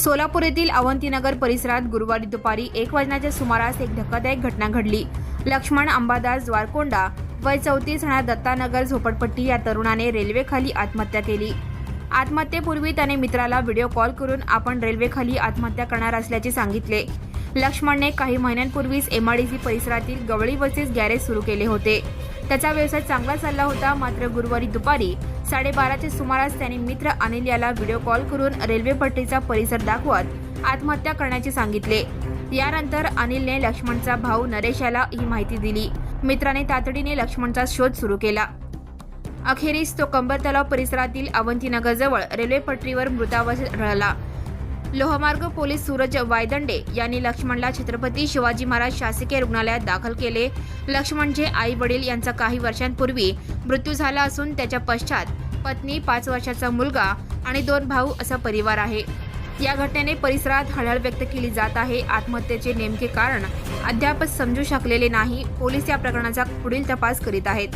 सोलापूर येथील अवंतीनगर परिसरात गुरुवारी दुपारी एक वाजण्याच्या सुमारास एक धक्कादायक घटना घडली. लक्ष्मण अंबादास द्वारकोंडा वय चौतीस राहणार दत्तानगर झोपडपट्टी या तरुणाने रेल्वेखाली आत्महत्या केली. आत्महत्येपूर्वी त्याने मित्राला व्हिडिओ कॉल करून आपण रेल्वेखाली आत्महत्या करणार असल्याचे सांगितले. लक्ष्मणने काही महिन्यांपूर्वीच एमआयडीसी परिसरातील गवळी बसेस गॅरेज सुरू केले होते. त्याचा व्यवसाय चांगला चालला होता मात्र गुरुवारी दुपारी साडेबाराच्या सुमारास त्याने मित्र अनिल याला व्हिडिओ कॉल करून रेल्वे पट्टीचा परिसर दाखवत आत्महत्या करण्याचे सांगितले. यानंतर अनिलने लक्ष्मणचा भाऊ नरेश याला ही माहिती दिली. मित्राने तातडीने लक्ष्मणचा शोध सुरू केला. अखेरीस तो कंबर तलाव परिसरातील अवंतीनगरजवळ रेल्वे पटरीवर मृतावस्थेत आढळला लोहमार्ग पोलीस सूरज वायदंडे यांनी लक्ष्मणला छत्रपती शिवाजी महाराज शासकीय रुग्णालयात दाखल केले. लक्ष्मणचे आई वडील यांचा काही वर्षांपूर्वी मृत्यू झाला असून त्याच्या पश्चात पत्नी पाच वर्षाचा मुलगा आणि दोन भाऊ असा परिवार आहे. या घटनेने परिसरात हळहळ व्यक्त केली जात आहे. आत्महत्येचे नेमके कारण अद्याप समजू शकलेले नाही. पोलीस या प्रकरणाचा पुढील तपास करीत आहेत.